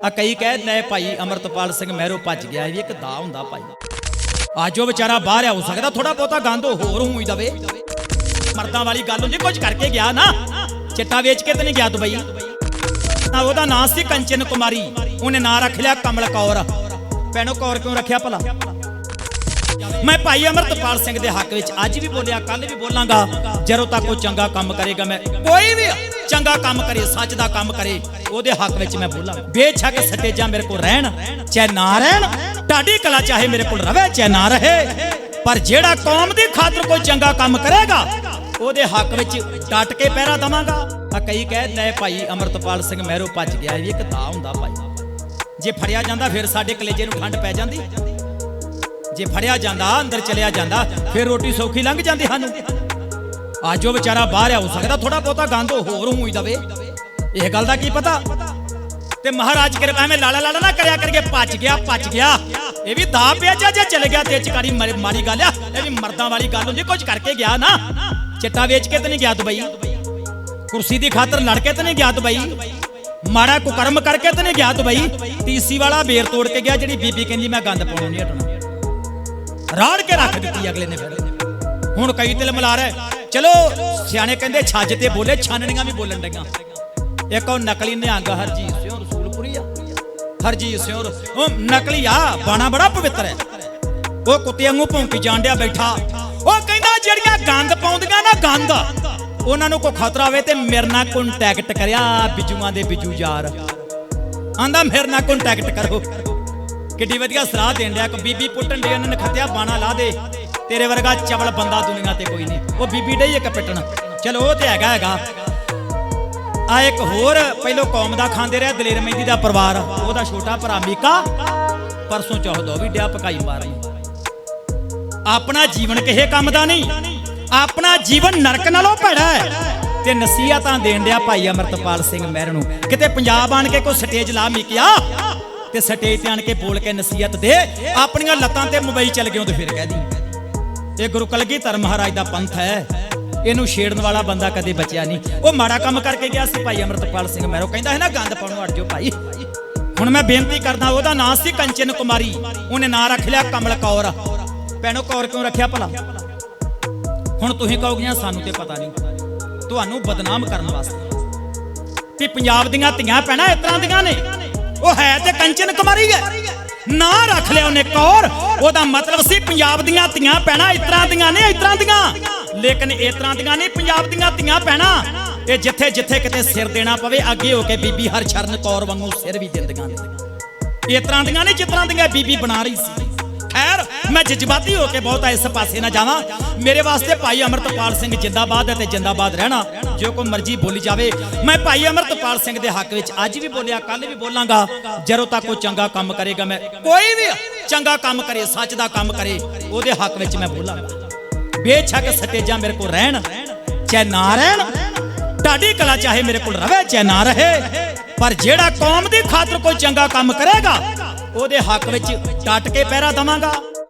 ਆ ਕਈ ਕਹਿ ਨੇ ਭਾਈ ਅਮਰਤਪਾਲ ਸਿੰਘ ਮਹਿਰੋ ਭੱਜ ਗਿਆ, ਇਹ ਵੀ ਇੱਕ ਦਾ ਹੁੰਦਾ ਭਾਈ। ਅੱਜ ਉਹ ਵਿਚਾਰਾ ਬਾਹਰ ਆ, ਹੋ ਸਕਦਾ ਥੋੜਾ ਬਹੁਤਾ ਗੰਦ ਹੋਰ ਹੋਈ ਦਵੇ ਮਰਦਾਂ ਵਾਲੀ ਗੱਲ ਹੁੰਦੀ ਕੁਝ ਕਰਕੇ ਗਿਆ ਨਾ। ਚਿੱਟਾ ਵੇਚ ਕੇ ਤੇ ਨਹੀਂ ਗਿਆ ਦੁਬਈ। ਨਾ ਉਹਦਾ ਨਾਂ ਸੀ ਕੰਚਨ ਕੁਮਾਰੀ, ਉਹਨੇ ਨਾਂ ਰੱਖ ਲਿਆ ਕਮਲ ਕੌਰ। ਭੈਣੋ ਕੌਰ ਕਿਉਂ ਰੱਖਿਆ ਭਲਾ? ਮੈਂ ਭਾਈ ਅਮਰਤਪਾਲ ਸਿੰਘ ਦੇ ਹੱਕ ਵਿੱਚ ਅੱਜ ਵੀ ਬੋਲਿਆ ਕੱਲ ਵੀ ਬੋਲਾਂਗਾ। ਜਦੋਂ ਤੱਕ ਉਹ ਚੰਗਾ ਕੰਮ ਕਰੇਗਾ, ਮੈਂ ਕੋਈ ਵੀ ਚੰਗਾ ਕੰਮ ਕਰੇ, ਸੱਚ ਦਾ ਕੰਮ ਕਰੇ, ਉਹਦੇ ਹੱਕ ਵਿੱਚ ਮੈਂ ਬੋਲਾਂ। ਬੇਸ਼ੱਕ ਸਟੇਜਾਂ ਮੇਰੇ ਕੋਲ ਰਹਿਣ, ਚਾਹੇ ਨਾ ਰਹਿਣ ਢਾਡੀ ਕਲਾ ਚਾਹੇ ਮੇਰੇ ਕੋਲ ਰਵੇ, ਚਾਹੇ ਨਾ ਰਹੇ। ਪਰ ਜਿਹੜਾ ਕੌਮ ਦੀ ਖਾਤਰ ਕੋਈ ਚੰਗਾ ਕੰਮ ਕਰੇਗਾ, ਉਹਦੇ ਹੱਕ ਵਿੱਚ ਡਟ ਕੇ ਪਹਿਰਾ ਦਵਾਂਗਾ। ਆ ਕਈ ਕਹਿ ਲੈ ਭਾਈ ਅਮਰਤਪਾਲ ਸਿੰਘ ਮਹਿਰੋ ਭੱਜ ਗਿਆ, ਇਹ ਇੱਕ ਦਾ ਹੁੰਦਾ ਭਾਈ। ਜੇ ਫੜਿਆ ਜਾਂਦਾ, ਫਿਰ ਸਾਡੇ ਕਲੇਜੇ ਨੂੰ ਠੰਡ ਪੈ ਜਾਂਦੀ। ਜੇ ਫੜਿਆ ਜਾਂਦਾ, ਅੰਦਰ ਚਲਿਆ ਜਾਂਦਾ, ਫਿਰ ਰੋਟੀ ਸੌਖੀ ਲੰਘ ਜਾਂਦੀ ਸਾਨੂੰ। ਅੱਜ ਉਹ ਵਿਚਾਰਾ ਬਾਹਰ ਆ, ਹੋ ਸਕਦਾ ਥੋੜਾ ਬਹੁਤਾ ਗੰਦ ਹੋਰ ਹੋਈ ਦਵੇ। ਇਹ ਗੱਲ ਦਾ ਕੀ ਪਤਾ? ਤੇ ਮਹਾਰਾਜ ਕਿਰਪਾ ਐਵੇਂ ਲਾਲਾ ਲਾਲਾ ਨਾ ਕਰਿਆ ਕਰਕੇ ਭੱਜ ਗਿਆ ਭੱਜ ਗਿਆ। ਇਹ ਵੀ ਦਾ ਪਿਆ ਜਾਂ ਜੇ ਚਲੇ ਗਿਆ ਤੇ ਚਕਾਰੀ ਮਾੜੀ ਗੱਲ ਆ, ਇਹ ਵੀ ਮਰਦਾਂ ਵਾਲੀ ਗੱਲ ਹੁੰਦੀ, ਕੁਝ ਕਰਕੇ ਗਿਆ ਨਾ। ਚਿੱਟਾ ਵੇਚ ਕੇ ਤੇ ਨਹੀਂ ਗਿਆ ਦੁਬਈ। ਕੁਰਸੀ ਦੀ ਖਾਤਰ ਲੜ ਕੇ ਤੇ ਨਹੀਂ ਗਿਆ ਦੁਬਈ। ਮਾੜਾ ਕੁਕਰਮ ਕਰਕੇ ਤੇ ਨਹੀਂ ਗਿਆ ਦੁਬਈ। ਟੀਸੀ ਵਾਲਾ ਬੇਰ ਤੋੜ ਕੇ ਗਿਆ, ਜਿਹੜੀ ਬੀਬੀ ਕਹਿੰਦੀ ਮੈਂ ਗੰਦ ਪਾਉਣੋਂ, ਨਹੀਂ ਹਟਣਾ। ਰਾੜ ਕੇ ਰੱਖ ਦਿੱਤੀ ਅਗਲੇ ਨੇ ਫਿਰ। ਹੁਣ ਕਈ ਤਿਲ ਮਲਾ ਰਿਹਾ ਚਲੋ, ਸਿਆਣੇ ਕਹਿੰਦੇ ਛੱਜ ਤੇ ਬੋਲੇ, ਛਾਨਣੀਆਂ ਵੀ ਬੋਲਣ ਡਈਆਂ। ਇੱਕ ਉਹ ਨਕਲੀ ਨਿਹੰਗ ਹਰਜੀਤ ਸਿੰਘ ਰਸੂਲਪੁਰੀ ਆ। ਹਰਜੀਤ ਸਿੰਘ ਉਹ ਨਕਲੀ ਆ, ਬਾਣਾ ਬੜਾ ਪਵਿੱਤਰ ਹੈ। ਉਹ ਕੁੱਤੇ ਵਾਂਗੂ ਭੌਂਕੀ ਜਾਂਡਿਆ ਬੈਠਾ। ਉਹ ਕਹਿੰਦਾ ਜਿਹੜੀਆਂ ਗੰਦ ਪਾਉਂਦੀਆਂ ਨਾ ਗੰਦ, ਉਹਨਾਂ ਨੂੰ ਕੋਈ ਖਤਰਾ ਹੋਵੇ ਤੇ ਮੇਰੇ ਨਾਲ ਕੰਟੈਕਟ ਕਰਿਆ, ਬਿਜੂਆਂ ਦੇ ਬਿਜੂ ਯਾਰ ਆਂਦਾ, ਮੇਰੇ ਨਾਲ ਕੰਟੈਕਟ ਕਰੋ। ਕਿੱਡੀ ਵਧੀਆ ਸਲਾਹ ਦੇਣ ਡਿਆ। ਕਿ ਬੀਬੀ ਪੁੱਟਣ ਦੇ ਉਹਨਾਂ ਨੇ ਖੱਤਿਆ ਬਾਣਾ ਲਾ ਦੇ। ਤੇਰੇ ਵਰਗਾ ਚਵਲ ਬੰਦਾ ਦੁਨੀਆ ਤੇ ਕੋਈ ਨਹੀਂ। ਉਹ ਬੀਬੀ ਡਈ ਇੱਕ ਪਿੱਟਣ। ਚਲੋ, ਉਹ ਤੇ ਹੈਗਾ ਹੈਗਾ। ਆ ਇੱਕ ਹੋਰ, ਪਹਿਲੋ ਕੌਮ ਦਾ ਖਾਂਦੇ ਰਿਹਾ, ਦਲੇਰ ਮਹਿੰਦੀ ਦਾ ਪਰਿਵਾਰ। ਉਹਦਾ ਛੋਟਾ ਭਰਾ ਮੀਕਾ, ਪਰਸੋਂ ਚੌਥ ਉਹ ਵੀ ਡਿਆ ਪਕਾਈ ਮਾਰੀ ਆਪਣਾ ਜੀਵਨ ਕਿਸੇ ਕੰਮ ਦਾ ਨਹੀਂ। ਆਪਣਾ ਜੀਵਨ ਨਰਕ ਨਾਲੋਂ ਭੈੜਾ ਹੈ। ਤੇ ਨਸੀਹਤਾਂ ਦੇਣ ਡਿਆ ਭਾਈ ਅਮਰਤਪਾਲ ਸਿੰਘ ਮਹਿਰ ਨੂੰ। ਕਿਤੇ ਪੰਜਾਬ ਆਣ ਕੇ ਕੋਈ ਸਟੇਜ ਲਾ ਮੀਕਿਆ ਤੇ ਸਟੇਜ ਤੇ ਆਣ ਕੇ ਬੋਲ ਕੇ ਨਸੀਹਤ ਦੇ। ਆਪਣੀਆਂ ਲੱਤਾਂ ਤੇ ਮੁੰਬਈ ਚਲ ਗਏ ਤੇ ਫਿਰ ਕਹਿ ਦੀ। ਇਹ ਗੁਰੂ ਕਲਗੀਧਰ ਮਹਾਰਾਜ ਦਾ ਪੰਥ ਹੈ। ਇਹਨੂੰ ਛੇੜਨ ਵਾਲਾ ਬੰਦਾ ਕਦੇ ਬਚਿਆ ਨਹੀਂ। ਉਹ ਮਾੜਾ ਕੰਮ ਕਰਕੇ ਗਿਆ ਸੀ ਭਾਈ ਅਮਰਤਪਾਲ ਸਿੰਘ ਮੈਰੋ ਕਹਿੰਦਾ ਹੈ ਨਾ, ਗੰਦ ਪਾਉਣੋਂ ਹਟ ਜਾਓ ਭਾਈ। ਹੁਣ ਮੈਂ ਬੇਨਤੀ ਕਰਦਾ, ਉਹਦਾ ਨਾਂ ਸੀ ਕੰਚਨ ਕੁਮਾਰੀ। ਉਹਨੇ ਨਾਂ ਰੱਖ ਲਿਆ ਕਮਲ ਕੌਰ। ਭੈਣੋ, ਕੌਰ ਕਿਉਂ ਰੱਖਿਆ ਭਲਾ? ਹੁਣ ਤੁਸੀਂ ਕਹੋਗੇ ਸਾਨੂੰ ਤੇ ਪਤਾ ਨਹੀਂ। ਤੁਹਾਨੂੰ ਬਦਨਾਮ ਕਰਨ ਵਾਸਤੇ। ਕਿ ਪੰਜਾਬ ਦੀਆਂ ਧੀਆਂ ਭੈਣਾਂ ਇਸ ਤਰ੍ਹਾਂ ਦੀਆਂ ਨੇ। ਉਹ ਹੈ ਤੇ ਕੰਚਨ ਕੁਮਾਰੀ ਹੈ। ਨਾਂ ਰੱਖ ਲਿਆ ਉਹਨੇ ਕੌਰ ਉਹਦਾ ਮਤਲਬ ਸੀ ਪੰਜਾਬ ਦੀਆਂ ਧੀਆਂ ਭੈਣਾਂ, ਇਸ ਤਰ੍ਹਾਂ ਦੀਆਂ ਨੇ, ਇਸ ਤਰ੍ਹਾਂ ਦੀਆਂ। ਲੇਕਿਨ ਇਸ ਤਰ੍ਹਾਂ ਦੀਆਂ ਨਹੀਂ, ਪੰਜਾਬ ਦੀਆਂ ਧੀਆਂ ਭੈਣਾਂ। ਇਹ ਜਿੱਥੇ ਜਿੱਥੇ ਕਿਤੇ ਸਿਰ ਦੇਣਾ ਪਵੇ, ਅੱਗੇ ਹੋ ਕੇ ਬੀਬੀ ਹਰਸ਼ਰਨ ਕੌਰ ਵਾਂਗੂ ਸਿਰ ਵੀ ਦਿੰਦੀਆਂ ਨੇ। ਇਸ ਤਰ੍ਹਾਂ ਦੀਆਂ ਨਹੀਂ, ਜਿਸ ਤਰ੍ਹਾਂ ਦੀਆਂ ਬੀਬੀ ਬਣਾ ਰਹੀ ਸੀ। ਖੈਰ ਮੈਂ ਜਜ਼ਬਾਤੀ ਹੋ ਕੇ ਬਹੁਤਾ ਇਸ ਪਾਸੇ ਨਾ ਜਾਵਾਂ। ਮੇਰੇ ਵਾਸਤੇ ਭਾਈ ਅਮਰਤਪਾਲ ਸਿੰਘ ਜਿੰਦਾਬਾਦ ਹੈ ਤੇ ਜਿੰਦਾਬਾਦ ਰਹਿਣਾ। ਜੋ ਕੋਈ ਮਰਜ਼ੀ ਬੋਲੀ ਜਾਵੇ। ਮੈਂ ਭਾਈ ਅਮਰਤਪਾਲ ਸਿੰਘ ਦੇ ਹੱਕ ਵਿੱਚ ਅੱਜ ਵੀ ਬੋਲਿਆ ਕੱਲ ਵੀ ਬੋਲਾਂਗਾ। ਜਦੋਂ ਤੱਕ ਉਹ ਚੰਗਾ ਕੰਮ ਕਰੇਗਾ ਮੈਂ ਕੋਈ ਵੀ ਚੰਗਾ ਕੰਮ ਕਰੇ, ਸੱਚ ਦਾ ਕੰਮ ਕਰੇ, ਉਹਦੇ ਹੱਕ ਵਿੱਚ ਮੈਂ ਬੋਲਾਂਗਾ। ਬੇਸ਼ੱਕ ਸਟੇਜਾਂ ਮੇਰੇ ਕੋਲ ਰਹਿਣ, ਚਾਹੇ ਨਾ ਰਹਿਣ। ਤੁਹਾਡੀ ਕਲਾ ਚਾਹੇ ਮੇਰੇ ਕੋਲ ਰਵੇ, ਚਾਹੇ ਨਾ ਰਹੇ। ਪਰ ਜਿਹੜਾ ਕੌਮ ਦੀ ਖਾਤਰ ਕੋਈ ਚੰਗਾ ਕੰਮ ਕਰੇਗਾ, ਉਹਦੇ ਹੱਕ ਵਿੱਚ ਡਟ ਕੇ ਪਹਿਰਾ ਦਵਾਂਗਾ।